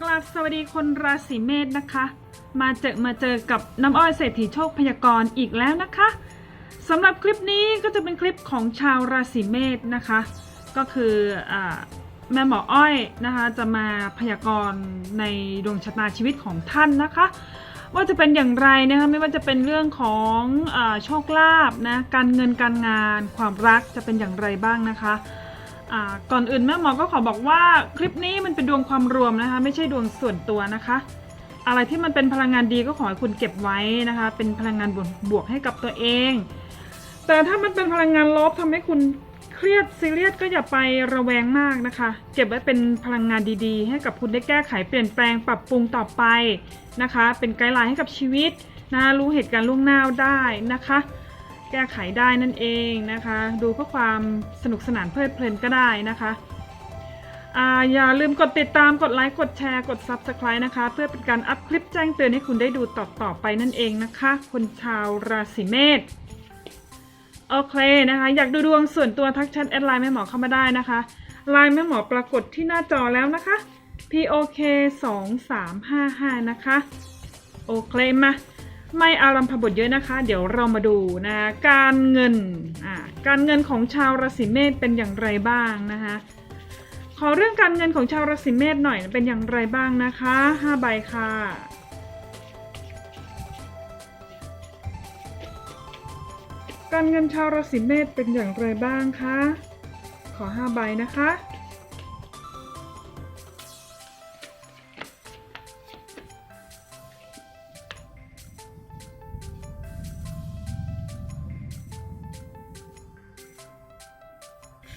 กราบสวัสดีคนราศีเมษนะคะ มาเจอมาเจอกับน้ำอ้อยเศรษฐีโชคพยากรณ์อีกแล้วนะคะสำหรับคลิปนี้ก็จะเป็นคลิปของชาวราศีเมษนะคะ ก็คืออแม่หมออ้อยนะคะจะมาพยากรณ์ในดวงชะตาชีวิตของท่านนะคะ ว่าจะเป็นอย่างไรนะคะไม่ว่าจะเป็นเรื่องของอโชคลาภนะการเงินการงาน ความรักจะเป็นอย่างไรบ้างนะคะ ก่อนอื่นแม่หมอก็ขอบอกว่าคลิปนี้มันเป็นดวงความรวมนะคะ ไม่ใช่ดวงส่วนตัวนะคะ อะไรที่มันเป็นพลังงานดีก็ขอให้คุณเก็บไว้นะคะ เป็นพลังงานบวกบวกให้กับตัวเอง แต่ถ้ามันเป็นพลังงานลบทำให้คุณเครียดซีเรียสก็อย่าไประแวงมากนะคะ เก็บไว้เป็นพลังงานดีๆ ให้กับคุณได้แก้ไขเปลี่ยนแปลงปรับปรุงต่อไปนะคะ เป็นไกด์ไลน์ให้กับชีวิตนะรู้เหตุการณ์ล่วงหน้าได้นะคะ แก้ไขได้นั่นเองนะคะ ดูเพื่อความสนุกสนานเพลิดเพลินก็ได้นะคะอาอย่าลืมกดติดตามกดไลค์กดแชร์กด Subscribe นะคะ เพื่อเป็นการอัพคลิปแจ้งเตือนให้คุณได้ดูต่อต่อๆไปนั่นเองนะคะคนชาวราศีเมษโอเคนะคะ อยากดูดวงส่วนตัวทักแชทแอดไลน์แม่หมอเข้ามาได้นะคะไลน์แม่หมอปรากฏที่หน้าจอแล้วนะคะ POK 2 3 5 5นะคะ โอเคมา ไม่อารัมพบทเยอะนะคะ เดี๋ยวเรามาดูนะการเงินอ่าการเงินของชาวราศีเมษเป็นอย่างไรบ้างนะคะขอเรื่องการเงินของชาวราศีเมษหน่อยเป็นอย่างไรบ้างนะคะห้าใบค่ะการเงินชาวราศีเมษเป็นอย่างไรบ้างคะ ขอห้าใบนะคะ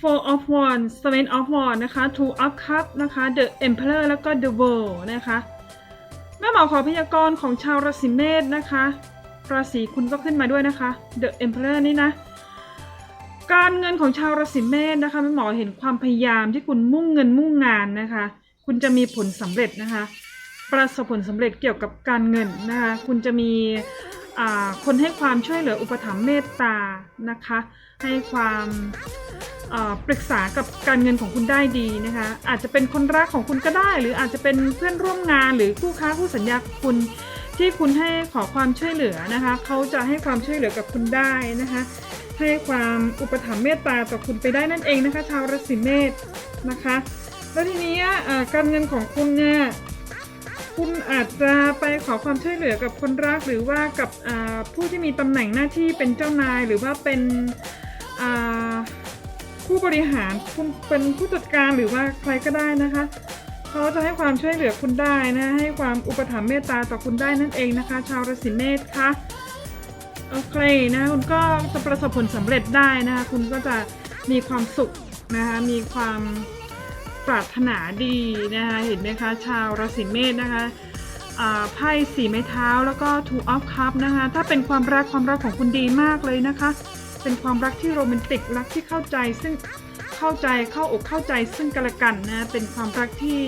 Four of Wands Seven of Wands นะคะ Two of Cups นะคะ The Emperor แล้วก็ The World นะคะแม่หมอขอพยากรณ์ของชาวราศีเมษนะคะ ราศีคุณก็ขึ้นมาด้วยนะคะ The Emperor นี่นะ การเงินของชาวราศีเมษนะคะแม่หมอเห็นความพยายามที่คุณมุ่งเงินมุ่งงานนะคะ คุณจะมีผลสำเร็จนะคะ ประสบผลสำเร็จเกี่ยวกับการเงินนะคะ คุณจะมีคนให้ความช่วยเหลืออุปถัมภ์เมตตานะคะ ให้ความปรึกษากับการเงินของคุณได้ดีนะคะ อาจจะเป็นคนรักของคุณก็ได้ หรืออาจจะเป็นเพื่อนร่วมงานหรือคู่ค้าคู่สัญญาของคุณที่คุณให้ขอความช่วยเหลือนะคะเขาจะให้ความช่วยเหลือกับคุณได้นะคะ ให้ความอุปถัมภ์เมตตาต่อคุณไปได้นั่นเองนะคะ ชาวราศีเมษนะคะ แล้วทีนี้การเงินของคุณเนี่ยคุณอาจจะไปขอความช่วยเหลือกับคนรักหรือว่ากับผู้ที่มีตำแหน่งหน้าที่เป็นเจ้านายหรือว่าเป็น ผู้บริหารคุณเป็นผู้จัดการหรือว่าใครก็ได้นะคะเขาจะให้ความช่วยเหลือคุณได้นะให้ความอุปถัมภ์เมตตาต่อคุณได้นั่นเองนะคะ ชาวราศีเมษคะโอเคนะคุณก็จะประสบผลสำเร็จได้นะคะคุณก็จะมีความสุขนะคะมีความปรารถนาดีนะคะเห็นไหมคะชาวราศีเมษนะคะไพ่สีไม้เท้าแล้วก็ two of cup นะคะถ้าเป็นความรักความรักของคุณดีมากเลยนะคะ เป็นความรักที่โรแมนติกรักที่เข้าใจซึ่งเข้าใจเข้าอกเข้าใจซึ่งกันและกันนะเป็นความรักที่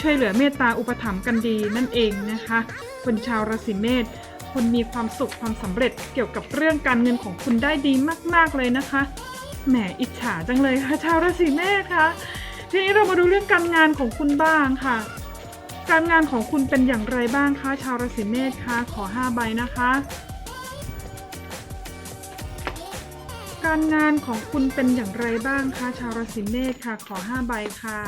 ช่วยเหลือเมตตาอุปถัมภ์กันดีนั่นเองนะคะ คนชาวราศีเมษคุณมีความสุขความสำเร็จเกี่ยวกับเรื่องการเงินของคุณได้ดีมาก ๆเลยนะคะแหมอิจฉาจังเลยค่ะชาวราศีเมษคะทีนี้เรามาดูเรื่องการงานของคุณบ้างค่ะ การงานของคุณเป็นอย่างไรบ้างคะชาวราศีเมษคะขอ 5 ใบนะคะ การงานของคุณเป็นอย่างไรบ้างคะชาวราศีเมษค่ะ ขอ 5 ใบค่ะ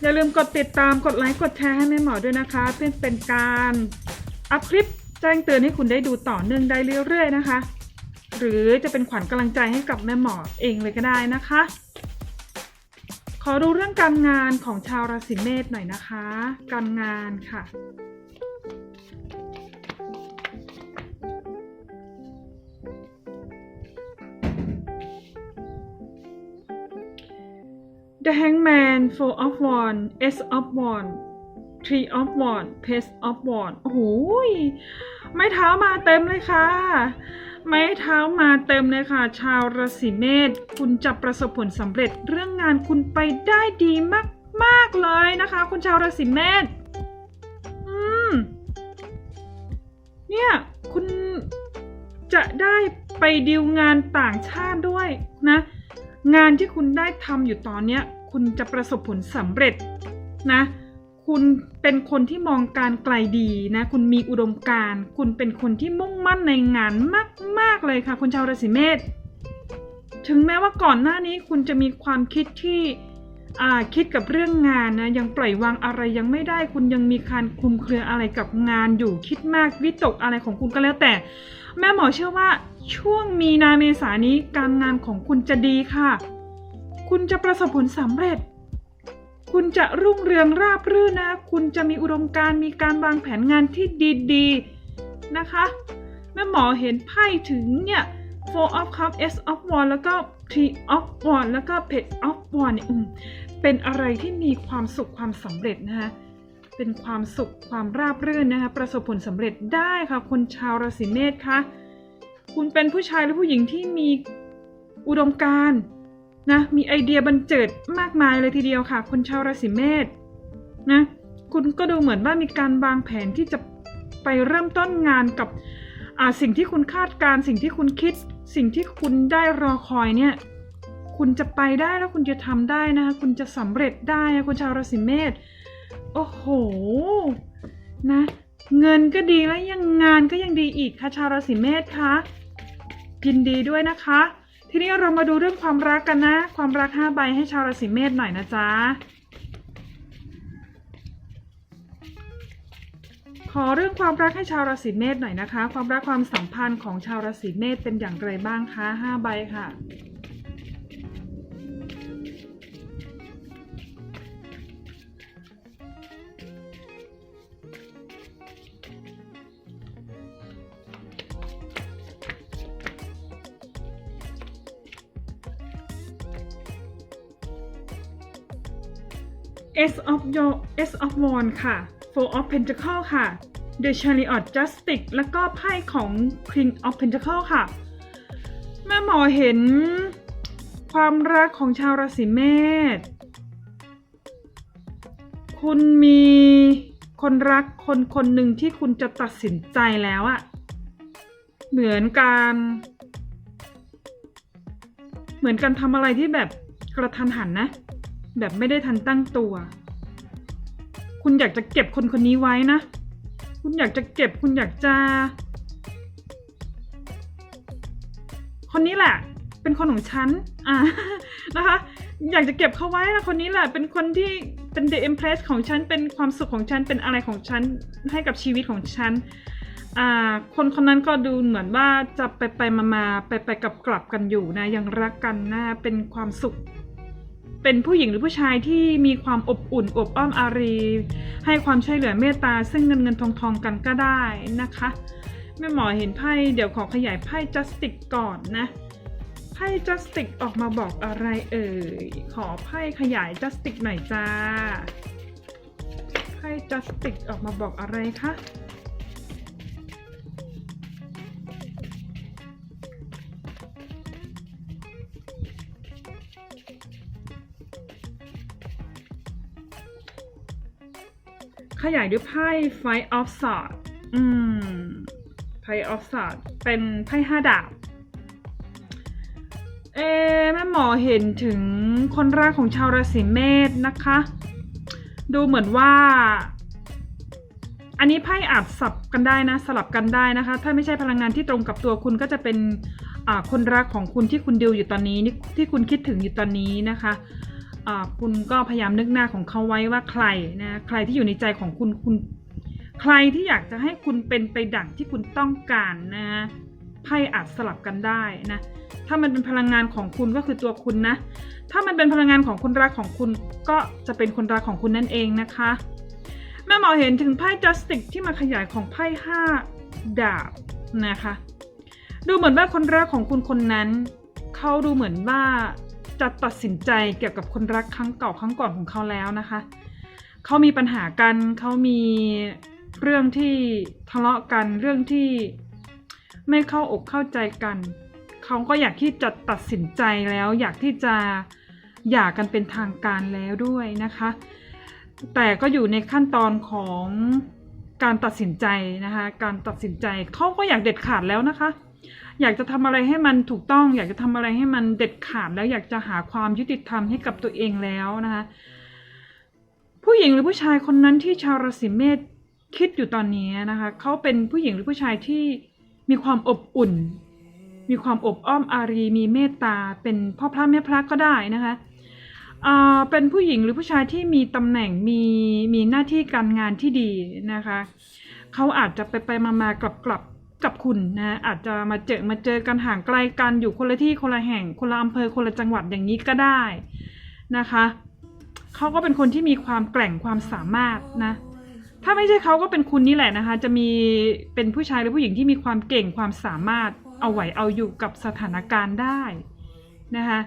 อย่าลืมกดติดตามกดไลค์กดแชร์ให้แม่หมอด้วยนะคะ เพื่อเป็นการอัพคลิปแจ้งเตือนให้คุณได้ดูต่อเนื่องได้เรื่อยๆนะคะ หรือจะเป็นขวัญกำลังใจให้กับแม่หมอเองเลยก็ได้นะคะ ขอดูเรื่องการงานของชาวราศีเมษหน่อยนะคะ การงานค่ะ The Hangman Four of Wands Ace of Wands Three of Wands Page of Wands โอ้โหไม้เท้ามาเต็มเลยค่ะ ไม้เท้ามาเต็มเลยค่ะ ชาวราศีเมษคุณจะประสบผลสำเร็จเรื่องงานคุณไปได้ดีมาก ๆ เลยนะคะ คุณชาวราศีเมษอืมเนี่ย คุณจะได้ไปดีลงานต่างชาติด้วยนะ งานที่คุณได้ทำอยู่ตอนเนี้ย คุณจะประสบผลสำเร็จนะคุณเป็นคนที่มองการไกลดีนะ คุณมีอุดมการณ์ คุณเป็นคนที่มุ่งมั่นในงานมาก ๆ เลยค่ะ คุณชาวราศีเมษ ถึงแม้ว่าก่อนหน้านี้คุณจะมีความคิดที่คิดกับเรื่องงานนะ ยังปล่อยวางอะไรยังไม่ได้ คุณยังมีการคุมเครืออะไรกับงานอยู่ คิดมากวิตกอะไรของคุณก็แล้วแต่ แม่หมอเชื่อว่าช่วงมีนาเมษานี้การงานของคุณจะดีค่ะ คุณจะประสบผลสำเร็จ คุณจะรุ่งเรืองราบรื่นนะ คุณจะมีอุดมการมีการวางแผนงานที่ดีๆนะคะแม่หมอเห็นไพ่ถึงเนี่ย four of cups s of one แล้วก็ three of one แล้วก็ page of one เนี่ยเป็นอะไรที่มีความสุขความสำเร็จนะคะเป็นความสุขความราบรื่นนะคะประสบผลสำเร็จได้ค่ะ คนชาวราศีเมษคะคุณเป็นผู้ชายหรือผู้หญิงที่มีอุดมการณ์ นะมีไอเดียบันเจิดมากมายเลยทีเดียวค่ะ คนชาวราศีเมษนะคุณก็ดูเหมือนว่ามีการวางแผนที่จะไปเริ่มต้นงานกับอ่าสิ่งที่คุณคาดการสิ่งที่คุณคิด สิ่งที่คุณได้รอคอยเนี่ยคุณจะไปได้แล้วคุณจะทำได้นะคะคุณจะสำเร็จได้นะคุณชาวราศีเมษโอ้โหนะเงินก็ดีแล้วยังงานก็ยังดีอีกค่ะชาวราศีเมษคะยินดีด้วยนะคะ ทีนี้เรามาดูเรื่องความรักกันนะ ความรักห้าใบให้ชาวราศีเมษหน่อยนะจ๊ะ ขอเรื่องความรักให้ชาวราศีเมษหน่อยนะคะ ความรักความสัมพันธ์ของชาวราศีเมษเป็นอย่างไรบ้างคะห้าใบค่ะ S of Yo S of Wands ค่ะ Four of Pentacle ค่ะ The Chariot Justice แล้วก็ไพ่ของ King of Pentacle ค่ะ แม่หมอเห็นความรักของชาวราศีเมษ คุณมีคนรักคนคนหนึ่งที่คุณจะตัดสินใจแล้วอะเหมือนการ เหมือนการทำอะไรที่แบบกระทันหันนะ แบบไม่ได้ทันตั้งตัว คุณอยากจะเก็บคนคนนี้ไว้นะ คุณอยากจะเก็บคุณอยากจะ คนนี้แหละ เป็นคนของฉัน อ่า นะคะ อยากจะเก็บเขาไว้นะคนนี้แหละ เป็นคนที่เป็น the impress ของฉัน เป็นความสุขของฉัน เป็นอะไรของฉัน ให้กับชีวิตของฉัน อ่า คนคนนั้นก็ดูเหมือนว่าจะไปไปมามาไปไปกลับกลับกันอยู่นะ ยังรักกันนะ เป็นความสุข เป็นผู้หญิงหรือผู้ชายที่มีความอบอุ่นอบอ้อมอารี ให้ความช่วยเหลือเมตตา ซึ่งเงินเงินทองทองกันก็ได้นะคะแม่หมอเห็นไพ่เดี๋ยวขอขยายไพ่ justice ก่อนนะไพ่ justice ออกมาบอกอะไรเอ่ยขอไพ่ขยาย justice หน่อยจ้าไพ่ justice ออกมาบอกอะไรคะ ขยายด้วยไพ่ Five of Swords อืม ไพ่ of Swords เป็นไพ่ห้าดาบ เอ๊แม่หมอเห็นถึงคนรักของชาวราศีเมษนะคะ ดูเหมือนว่า อันนี้ไพ่อาจสับกันได้นะ สลับกันได้นะคะ ถ้าไม่ใช่พลังงานที่ตรงกับตัวคุณก็จะเป็นคนรักของคุณที่คุณดิวอยู่ตอนนี้นี่ที่คุณคิดถึงอยู่ตอนนี้นะคะ คุณก็พยายามนึกหน้าของเขาไว้ว่าใครนะใครที่อยู่ในใจของคุณคุณ ใครที่อยากจะให้คุณเป็นไปดั่งที่คุณต้องการนะไพ่อาจสลับกันได้นะถ้ามันเป็นพลังงานของคุณก็คือตัวคุณนะ ถ้ามันเป็นพลังงานของคนรักของคุณก็จะเป็นคนรักของคุณนั่นเองนะคะ แม่หมอเห็นถึงไพ่ justice ที่มาขยายของไพ่ห้าดาบนะคะ ดูเหมือนว่าคนรักของคุณคนนั้นเขาดูเหมือนว่า จะตัดสินใจเกี่ยวกับคนรักครั้งเก่าครั้งก่อนของเขาแล้วนะคะ เขามีปัญหากันเขามีเรื่องที่ทะเลาะกันเรื่องที่ไม่เข้าอกเข้าใจกัน เขาก็อยากที่จะตัดสินใจแล้ว อยากที่จะหย่ากันเป็นทางการแล้วด้วยนะคะ แต่ก็อยู่ในขั้นตอนของการตัดสินใจนะคะ การตัดสินใจเขาก็อยากเด็ดขาดแล้วนะคะ อยากจะทำอะไรให้มันถูกต้อง อยากจะทำอะไรให้มันเด็ดขาดแล้วอยากจะหาความยุติธรรมให้กับตัวเองแล้วนะคะผู้หญิงหรือผู้ชายคนนั้นที่ชาวราศีเมษคิดอยู่ตอนนี้นะคะเขาเป็นผู้หญิงหรือผู้ชายที่มีความอบอุ่น มีความอบอ้อมอารี มีเมตตา เป็นพ่อพระแม่พระก็ได้นะคะเป็นผู้หญิงหรือผู้ชายที่มีตำแหน่งมีมีหน้าที่การงานที่ดีนะคะเขาอาจจะไปไปมามากลับกลับ กับคุณนะอาจจะมาเจอมาเจอกันห่างไกลกันอยู่คนละที่คนละแห่งคนละอำเภอคนละจังหวัดอย่างนี้ก็ได้นะคะเขาก็เป็นคนที่มีความแกร่งความสามารถนะถ้าไม่ใช่เขาก็เป็นคุณนี่แหละนะคะ จะมีเป็นผู้ชายหรือผู้หญิงที่มีความเก่งความสามารถเอาไหวเอาอยู่กับสถานการณ์ได้นะคะ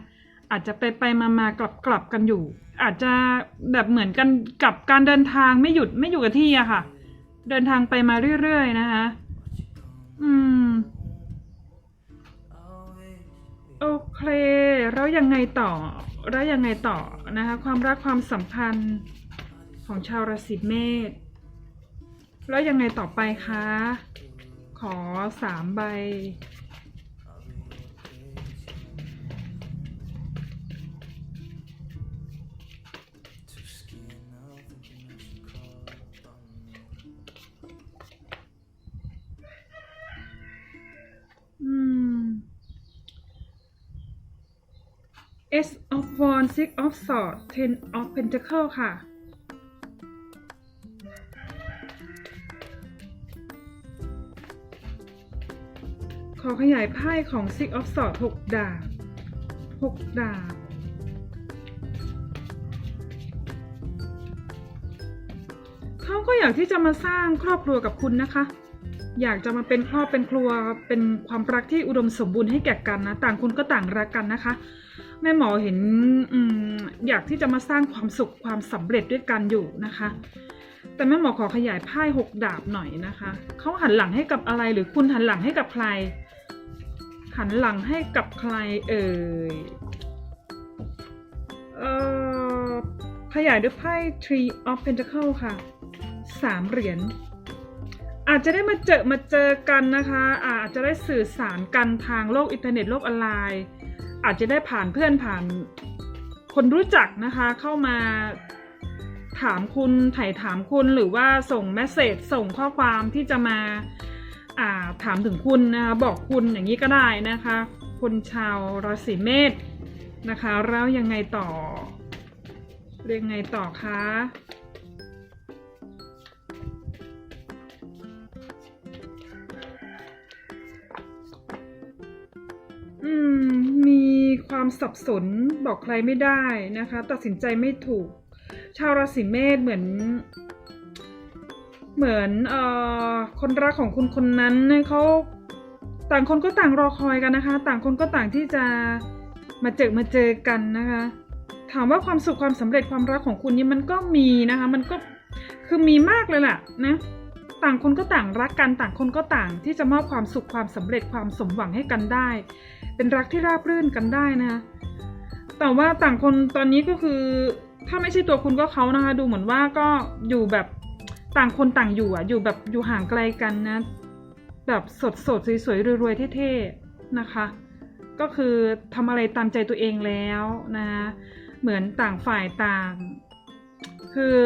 อาจจะไปไปมามากลับกลับกันอยู่ อาจจะแบบเหมือนกันกับการเดินทางไม่หยุดไม่อยู่กับที่อะค่ะ เดินทางไปมาเรื่อยๆนะคะ อืม โอเค แล้วยังไงต่อ แล้วยังไงต่อนะคะ ความรักความสัมพันธ์ของชาวราศีเมษ แล้วยังไงต่อไปคะ ขอสามใบ Six of Swords Ten of Pentacles ค่ะ ขอขยายไพ่ของ Six of Swords หกดาบหกดาบเขาก็อยากที่จะมาสร้างครอบครัวกับคุณนะคะ อยากจะมาเป็นครอบเป็นครัวเป็นความรักที่อุดมสมบูรณ์ให้แก่กันนะ ต่างคนก็ต่างรักกันนะคะ แม่หมอเห็นออยากที่จะมาสร้างความสุขความสำเร็จด้วยกันอยู่นะคะ แต่แม่หมอขอขยายไพ่หกดาบหน่อยนะคะเขาหันหลังให้กับอะไรหรือคุณหันหลังให้กับใคร หันหลังให้กับใครเอ่ยเอ่อขยายด้วยไพ่ Tree of Pentacles ค่ะสามเหรียญอาจจะได้มาเจอมาเจอกันนะคะ อาจจะได้สื่อสารกันทางโลกอินเทอร์เน็ตโลกออนไลน์ อาจจะได้ผ่านเพื่อนผ่านคนรู้จักนะคะเข้ามาถามคุณถ่ายถามคุณหรือว่าส่งเมสเซจส่งข้อความที่จะมาาถามถึงคุณนะคะบอกคุณอย่างนี้ก็ได้นะคะคนชาวราศีเมษนะคะแล้วยังไงต่อเรียงไงต่อคะ สับสนบอกใครไม่ได้นะคะ ตัดสินใจไม่ถูก ชาวราศีเมษเหมือน เหมือนออคนรักของคุณคนนั้นเขาต่างคนก็ต่างรอคอยกันนะคะ ต่างคนก็ต่างที่จะมาเจอมาเจอกันนะคะ ถามว่าความสุขความสำเร็จความรักของคุณนี่มันก็มีนะคะ มันก็คือมีมากเลยแหละนะ ต่างคนก็ต่างรักกันต่างคนก็ต่างที่จะมอบความสุขความสำเร็จความสมหวังให้กันได้ เป็นรักที่ราบรื่นกันได้นะคะแต่ว่าต่างคนตอนนี้ก็คือ ถ้าไม่ใช่ตัวคุณก็เขานะคะ ดูเหมือนว่าก็อยู่แบบต่างคนต่างอยู่อะ อยู่แบบอยู่ห่างไกลกันนะ แบบสดสดสวยๆรวยๆเท่ๆนะคะ ก็คือทำอะไรตามใจตัวเองแล้วนะ เหมือนต่างฝ่ายต่าง คือ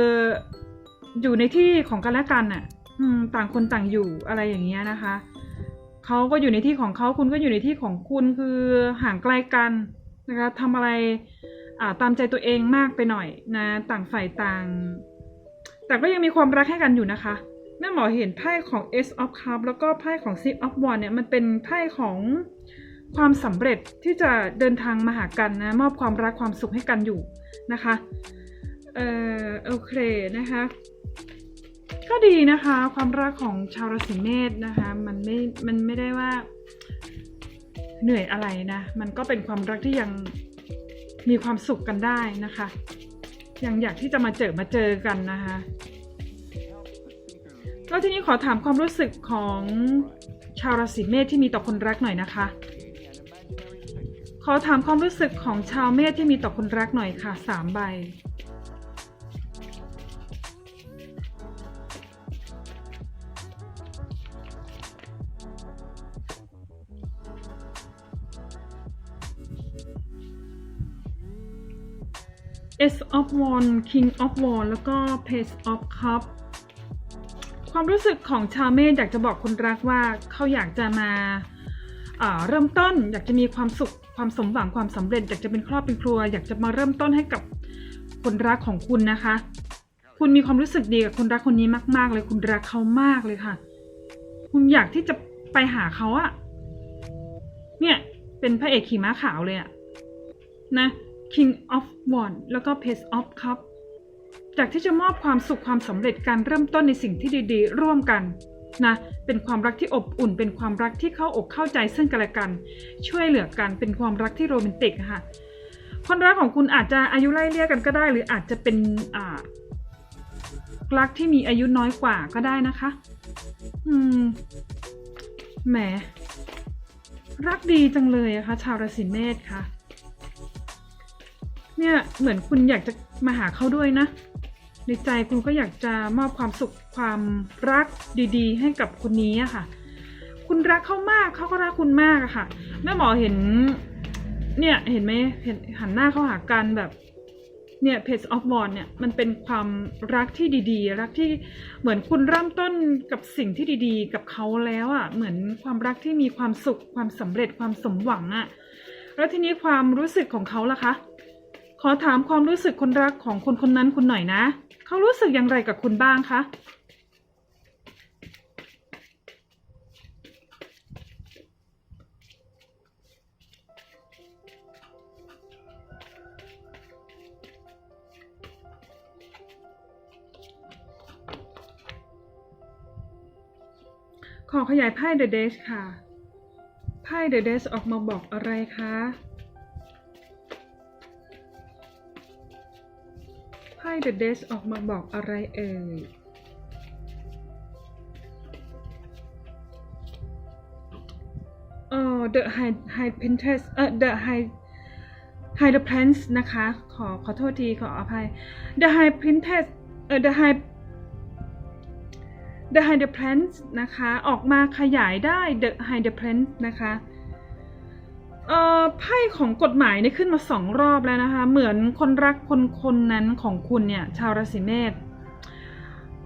อยู่ในที่ของกันและกันน่ะ อืมต่างคนต่างอยู่อะไรอย่างเงี้ยนะคะเขาก็อยู่ในที่ของเขาคุณก็อยู่ในที่ของคุณคือห่างไกลกันนะคะทำอะไรอ่าตามใจตัวเองมากไปหน่อยนะต่างฝ่ายต่าง แต่ก็ยังมีความรักให้กันอยู่นะคะแม่หมอเห็นไพ่ของ S of Cup แล้วก็ไพ่ของ Six of Wands เนี่ยมันเป็นไพ่ของความสำเร็จที่จะเดินทางมาหากันนะมอบความรักความสุขให้กันอยู่นะคะเอ่อโอเคนะคะ ก็ดีนะคะ ความรักของชาวราศีเมษนะคะ มันไม่ มันไม่ได้ว่า เหนื่อยอะไรนะ มันก็เป็นความรักที่ยังมีความสุขกันได้นะคะ ยังอยากที่จะมาเจอมาเจอกันนะคะแล้วทีนี้ขอถามความรู้สึกของชาวราศีเมษที่มีต่อคนรักหน่อยนะคะ ขอถามความรู้สึกของชาวเมษที่มีต่อคนรักหน่อยค่ะสามใบ of Wands King of Wands แล้วก็ Page of Cup ความรู้สึกของชาวเมษอยากจะบอกคนรักว่าเขาอยากจะมาเริ่มต้นอยากจะมีความสุขความสมหวังความสำเร็จอยากจะเป็นครอบเป็นครัว อยากจะมาเริ่มต้นให้กับคนรักของคุณนะคะ คุณมีความรู้สึกดีกับคนรักคนนี้มาก ๆ เลยคุณรักเขามากเลยค่ะ คุณอยากที่จะไปหาเขาอะเนี่ย เป็นพระเอกขี่ม้าขาวเลยอะนะ King of Wands แล้วก็ Page of Cup อยากที่จะมอบความสุขความสำเร็จการเริ่มต้นในสิ่งที่ดีๆ ร่วมกันนะเป็นความรักที่อบอุ่น เป็นความรักที่เข้าอกเข้าใจซึ่งกันและกัน ช่วยเหลือกันเป็นความรักที่โรแมนติกค่ะคนรักของคุณอาจจะอายุไล่เลี่ยกันก็ได้ หรืออาจจะเป็นอ่ารักที่มีอายุน้อยกว่าก็ได้นะคะ อืม แหม รักดีจังเลยอะคะ ชาวราศีเมษค่ะ เนี่ยเหมือนคุณอยากจะมาหาเขาด้วยนะ ในใจคุณก็อยากจะมอบความสุขความรักดีๆ ให้กับคนนี้อะค่ะ คุณรักเขามากเขาก็รักคุณมากอะค่ะแม่หมอเห็น เนี่ยเห็นไหมเห็นหันหน้าเข้าหากันแบบเนี่ย Page of w a n เนี่ยมันเป็นความรักที่ดีๆ รักที่เหมือนคุณเริ่มต้นกับสิ่งที่ดีๆ กับเขาแล้วอะ่ะเหมือนความรักที่มีความสุขความสำเร็จความสมหวังอะ่ะแล้วทีนี้ความรู้สึกของเขาล่ะคะ ขอถามความรู้สึกคนรักของคนคนนั้นคุณหน่อยนะ เขารู้สึกอย่างไรกับคุณบ้างคะขอขยายไพ่ The Dash ค่ะ ไพ่ The Dash ออกมาบอกอะไรคะ พ่ The Dash ออกมาบอกอะไรเอ่ยเอ่อ The High High Princess เอ่อ The High High the Prince นะคะ ขอขอโทษที ขออภัย The High Princess เอ่อ The High The High the Prince นะคะ ออกมาขยายได้ The High the Prince นะคะ เอ่อไพ่ของกฎหมายเนี่ยขึ้นมาสองรอบแล้วนะคะ เหมือนคนรักคนคนนั้นของคุณเนี่ยชาวราศีเมษ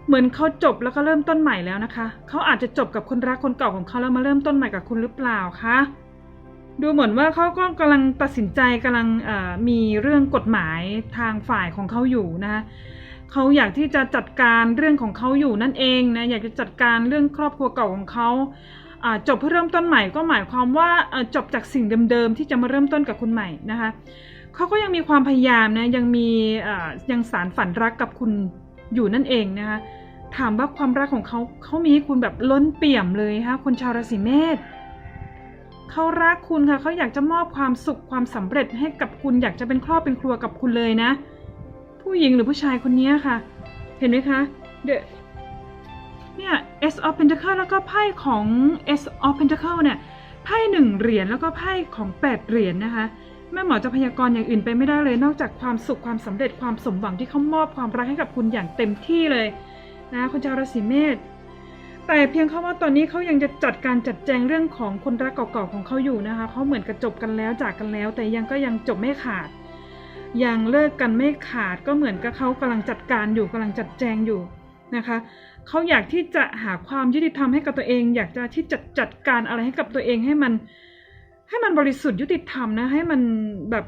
เหมือนเขาจบแล้วก็เริ่มต้นใหม่แล้วนะคะ เขาอาจจะจบกับคนรักคนเก่าของเขาแล้วมาเริ่มต้นใหม่กับคุณหรือเปล่าคะดูเหมือนว่าเขาก็กำลังตัดสินใจกำลังมีเรื่องกฎหมายทางฝ่ายของเขาอยู่นะคะเขาอยากที่จะจัดการเรื่องของเขาอยู่นั่นเองนะอยากจะจัดการเรื่องครอบครัวเก่าของเขา จบเพื่อเริ่มต้นใหม่ก็หมายความว่าจบจากสิ่งเดิมๆที่จะมาเริ่มต้นกับคุณใหม่นะคะเขาก็ยังมีความพยายามนะยังมียังสารฝันรักกับคุณอยู่นั่นเองนะคะถามว่าความรักของเขาเขามีให้คุณแบบล้นเปี่ยมเลยค่ะคนชาวราศีเมษเขารักคุณค่ะเขาอยากจะมอบความสุขความสำเร็จให้กับคุณอยากจะเป็นครอบเป็นครัวกับคุณเลยนะ ผู้หญิงหรือผู้ชายคนนี้ค่ะ เห็นไหมคะ The เนี่ย S of Pentacle แล้วก็ไพ่ของ S of Pentacle เนี่ยไพ่หนึ่งเหรียญแล้วก็ไพ่ของแปดเหรียญนะคะแม่หมอจะพยากรณ์อย่างอื่นไปไม่ได้เลย นอกจากความสุขความสำเร็จความสมหวังที่เขามอบความรักให้กับคุณอย่างเต็มที่เลยนะคุณชาวราศีเมษแต่เพียงแค่ว่าตอนนี้เขายังจะจัดการจัดแจงเรื่องของคนรักเก่าๆของเขาอยู่นะคะเขาเหมือนกระจบกันแล้วจากกันแล้ว แต่ยังก็ยังจบไม่ขาด ยังเลิกกันไม่ขาดก็เหมือนกับเขากำลังจัดการอยู่กำลังจัดแจงอยู่นะคะ เขาอยากที่จะหาความยุติธรรมให้กับตัวเอง อยากจะที่จะจัดการอะไรให้กับตัวเองให้มัน ให้มันบริสุทธิ์ยุติธรรมนะ ให้มันแบบ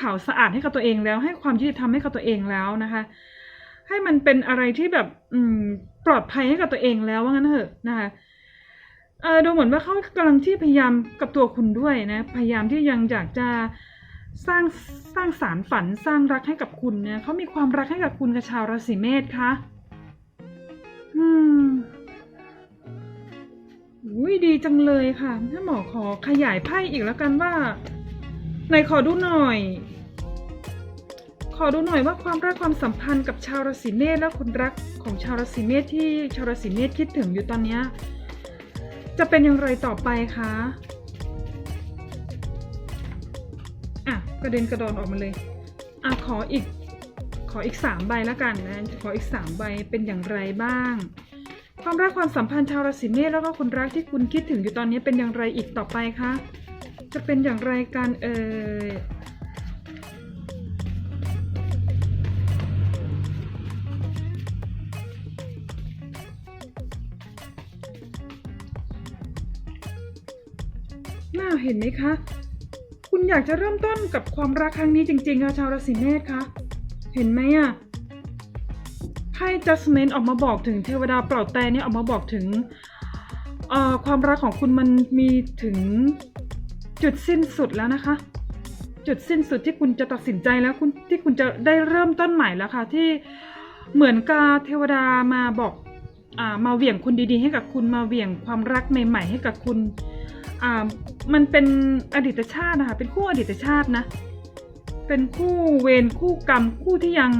ข่าวสะอาดให้กับตัวเองแล้ว ให้ความยุติธรรมให้กับตัวเองแล้วนะคะ ให้มันเป็นอะไรที่แบบอืมปลอดภัยให้กับตัวเองแล้วว่างั้นเถอะนะคะเออดูเหมือนว่าเขากำลังที่พยายามกับตัวคุณด้วยนะ พยายามที่ยังอยากจะสร้างสร้างสารฝันสร้างรักให้กับคุณนะเขามีความรักให้กับคุณกับชาวราศีเมษคะ อืมอุ้ยดีจังเลยค่ะ ถ้าหมอขอขยายไพ่อีกแล้วกันว่าไหนขอดูหน่อย ขอดูหน่อยว่าความรักความสัมพันธ์กับชาวราศีเมษและคนรักของชาวราศีเมษที่ชาวราศีเมษคิดถึงอยู่ตอนเนี้ยจะเป็นอย่างไรต่อไปคะอะกระเด็นกระดอนออกมาเลยอะขออีก ขออีก 3 ใบแล้วกันนะขออีก 3 ใบเป็นอย่างไรบ้าง ความรักความสัมพันธ์ชาวราศีเมษแล้วก็คนรักที่คุณคิดถึงอยู่ตอนนี้เป็นอย่างไรอีกต่อไปคะจะเป็นอย่างไรกันเอ่ยน่าเห็นไหมคะ คุณอยากจะเริ่มต้นกับความรักครั้งนี้จริงๆค่ะชาวราศีเมษคะ เห็นไหมอะไพ่ Judgment ออกมาบอกถึงเทวดาเปล่าแต่เนี่ยออกมาบอกถึงความรักของคุณมันมีถึงจุดสิ้นสุดแล้วนะคะ จุดสิ้นสุดที่คุณจะตัดสินใจแล้วคุณที่คุณจะได้เริ่มต้นใหม่แล้วค่ะที่เหมือนกับเทวดามาบอกอ่ามาเหวี่ยงคุณดีๆ ให้กับคุณมาเหวี่ยงความรักใหม่ ๆ ให้กับคุณอ่ามันเป็นอดีตชาตินะคะเป็นคู่อดีตชาตินะ เป็นคู่เวรคู่กรรมคู่ที่ยัง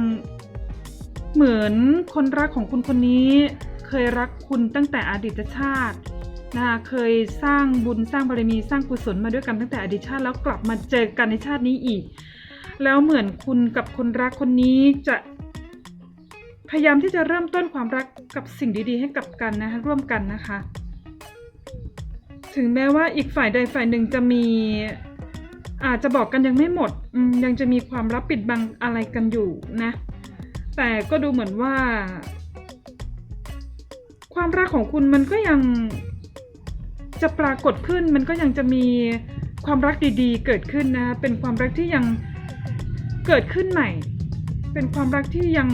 เหมือนคนรักของคุณคนนี้ เคยรักคุณตั้งแต่อดีตชาตินะคะเคยสร้างบุญสร้างบารมีสร้างกุศลมาด้วยกันตั้งแต่อดีตชาติแล้วกลับมาเจอกันในชาตินี้อีก แล้วเหมือนคุณกับคนรักคนนี้จะพยายามที่จะเริ่มต้นความรักกับสิ่งดีๆ ให้กับกันนะคะร่วมกันนะคะ ถึงแม้ว่าอีกฝ่ายใดฝ่ายหนึ่งจะมี อาจจะบอกกันยังไม่หมดยังจะมีความลับปิดบังอะไรกันอยู่นะ แต่ก็ดูเหมือนว่า ความรักของคุณมันก็ยังจะปรากฏขึ้น มันก็ยังจะมีความรักดีๆ เกิดขึ้นนะ เป็นความรักที่ยังเกิดขึ้นใหม่ เป็นความรักที่ยัง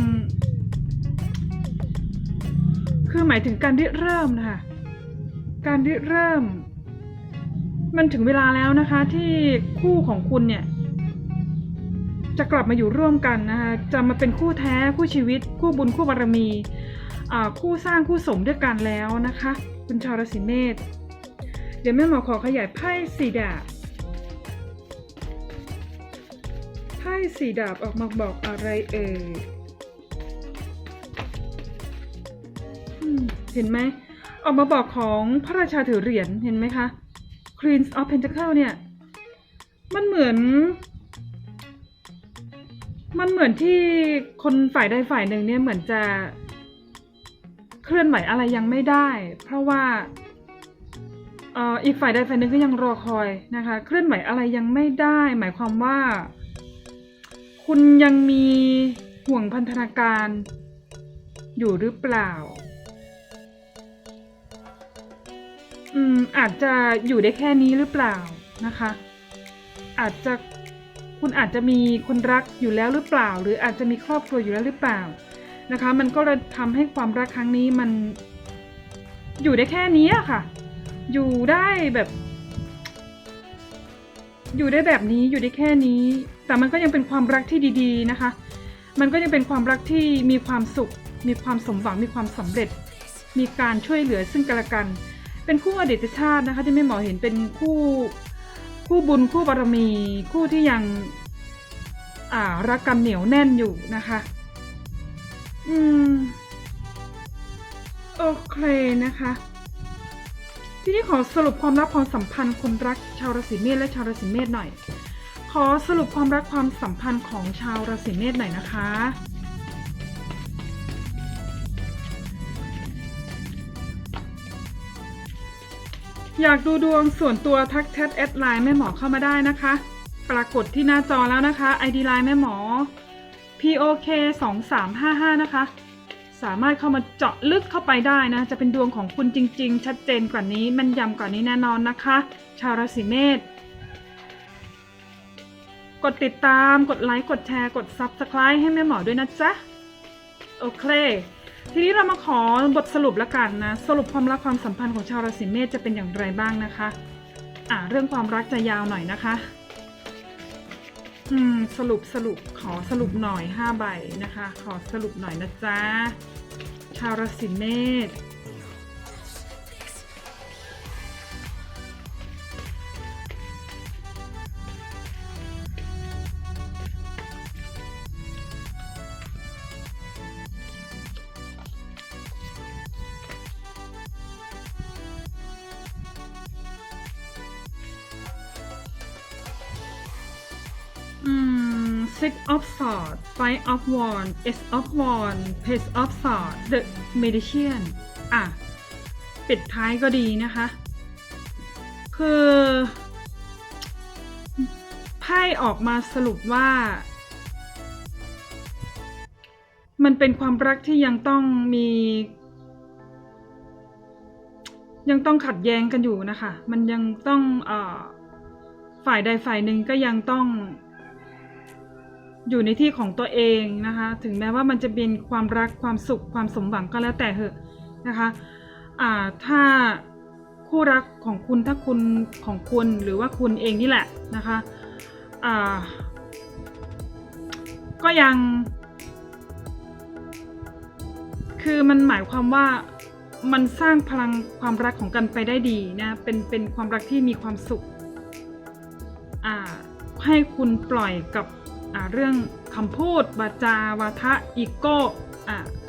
คือหมายถึงการริเริ่มนะคะ การริเริ่ม มันถึงเวลาแล้วนะคะที่คู่ของคุณเนี่ย จะกลับมาอยู่ร่วมกันนะคะจะมาเป็นคู่แท้คู่ชีวิต คู่บุญคู่บารมีคู่สร้างคู่สมด้วยกันแล้วนะคะ คุณชาวราศีเมษเดี๋ยวแม่หมอขอขยายไพ่สีดาบไพ่สีดาบออกมาบอกอะไรเอ่ยเห็นไหมออกมาบอกของพระราชาถือเหรียญเห็นไหมคะ Queen of Pentacle เนี่ย มันเหมือน มันเหมือนที่คนฝ่ายใดฝ่ายหนึ่งเนี่ยเหมือนจะเคลื่อนไหวอะไรยังไม่ได้ เพราะว่าอีกฝ่ายใดฝ่ายหนึ่งก็ยังรอคอยนะคะ เคลื่อนไหวอะไรยังไม่ได้ หมายความว่า คุณยังมีห่วงพันธนาการอยู่หรือเปล่า อืมอาจจะอยู่ได้แค่นี้หรือเปล่านะคะ อาจจะคุณอาจจะมีคนรักอยู่แล้วหรือเปล่า หรืออาจจะมีครอบครัวอยู่แล้วหรือเปล่านะคะ มันก็เลยทำให้ความรักครั้งนี้มัน อยู่ได้แค่นี้อะค่ะ อยู่ได้แบบ อยู่ได้แบบนี้อยู่ได้แค่นี้ แต่มันก็ยังเป็นความรักที่ดี ๆนะคะ มันก็ยังเป็นความรักที่มีความสุข มีความสมหวังมีความสำเร็จ มีการช่วยเหลือซึ่งกันและกัน เป็นคู่อดีตชาตินะคะที่ไม่หมอเห็นเป็นคู่คู่บุญคู่บารมี คู่ที่ยังอ่ารักกันเหนียวแน่นอยู่นะคะ อืม โอเคนะคะ ทีนี้ขอสรุปความรักความสัมพันธ์คนรักชาวราศีเมษและชาวราศีเมษหน่อย ขอสรุปความรักความสัมพันธ์ของชาวราศีเมษหน่อยนะคะ อยากดูดวงส่วนตัวทักแชทแอดไลน์แม่หมอเข้ามาได้นะคะ ปรากฏที่หน้าจอแล้วนะคะ ID ไลน์แม่หมอ POK 2 3 5 5นะคะ สามารถเข้ามาเจาะลึกเข้าไปได้นะ จะเป็นดวงของคุณจริง ๆ ชัดเจนกว่านี้แมันยำกว่านี้แน่นอนนะคะ ชาวราศีเมษกดติดตาม กดไลค์ กดแชร์ กด Subscribe ให้แม่หมอด้วยนะจ๊ะ โอเค ทีนี้เรามาขอบทสรุปละกันนะ สรุปความรักความสัมพันธ์ของชาวราศีเมษจะเป็นอย่างไรบ้างนะคะ อ่าเรื่องความรักจะยาวหน่อยนะคะ อืมสรุปสรุปขอสรุปหน่อยห้าใบนะคะ ขอสรุปหน่อยนะจ๊ะชาวราศีเมษ six of swords five of wands ace of wands page of swords the magician อะ ปิดท้ายก็ดีนะคะ คือไพ่ออกมาสรุปว่า มันเป็นความรักที่ยังต้องมี ยังต้องขัดแย้งกันอยู่นะคะ มันยังต้องอฝ่ายใดฝ่ายหนึ่งก็ยังต้อง อยู่ในที่ของตัวเองนะคะ ถึงแม้ว่ามันจะเป็นความรักความสุขความสมหวังก็แล้วแต่เหอะนะคะอ่าถ้าคู่รักของคุณถ้าคุณของคุณหรือว่าคุณเองนี่แหละนะคะอ่าก็ยัง คือมันหมายความว่ามันสร้างพลังความรักของกันไปได้ดีนะเป็นเป็นความรักที่มีความสุขอ่าให้คุณปล่อยกับ เรื่องคำพูดวาจาวาทะอีโก้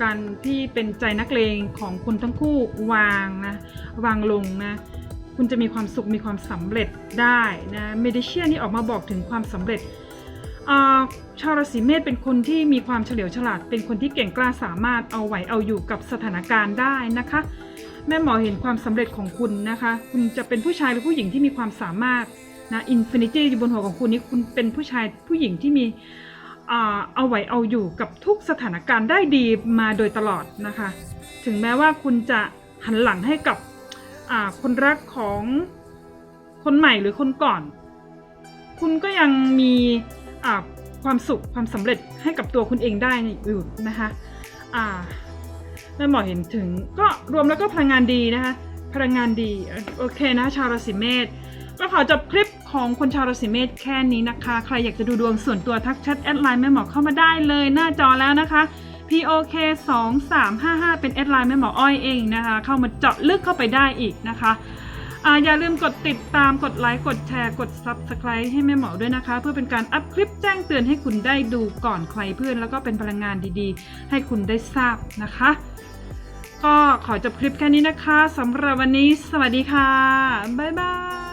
การที่เป็นใจนักเลงของคุณทั้งคู่วางนะวางลงนะคุณจะมีความสุขมีความสำเร็จได้นะเมดิเชียนี่ออกมาบอกถึงความสำเร็จชาวราศีเมษเป็นคนที่มีความเฉลียวฉลาด เป็นคนที่เก่งกล้าสามารถเอาไหวเอาอยู่กับสถานการณ์ได้นะคะ แม่หมอเห็นความสำเร็จของคุณนะคะ คุณจะเป็นผู้ชายหรือผู้หญิงที่มีความสามารถ นะอินฟินิตี้อยู่บนหัวของคุณนี้คุณเป็นผู้ชายผู้หญิงที่มีอเอาไหวเอาอยู่กับทุกสถานการณ์ได้ดีมาโดยตลอดนะคะ ถึงแม้ว่าคุณจะหันหลังให้กับคนรักของคนใหม่หรือคนก่อน คุณก็ยังมีความสุขความสำเร็จให้กับตัวคุณเองได้อยู่นะคะแม่หมอเห็นถึงก็รวมแล้วก็พลังงานดีนะคะ พลังงานดีโอเคนะชาวราศีเมษก็ขอจบคลิป ของคนชาวราศีเมษแค่นี้นะคะ ใครอยากจะดูดวงส่วนตัวทักแชทแอดไลน์แม่หมอเข้ามาได้เลยหน้าจอแล้วนะคะ POK 2 3 5 5 เป็นแอดไลน์แม่หมออ้อยเองนะคะ เข้ามาเจาะลึกเข้าไปได้อีกนะคะอาอย่าลืมกดติดตามกดไลค์กดแชร์กด Subscribe ให้แม่หมอด้วยนะคะ เพื่อเป็นการอัพคลิปแจ้งเตือนให้คุณได้ดูก่อนใครเพื่อน แล้วก็เป็นพลังงานดีๆ ให้คุณได้ทราบนะคะ ก็ขอจบคลิปแค่นี้นะคะสำหรับวันนี้ สวัสดีค่ะ บ๊ายบาย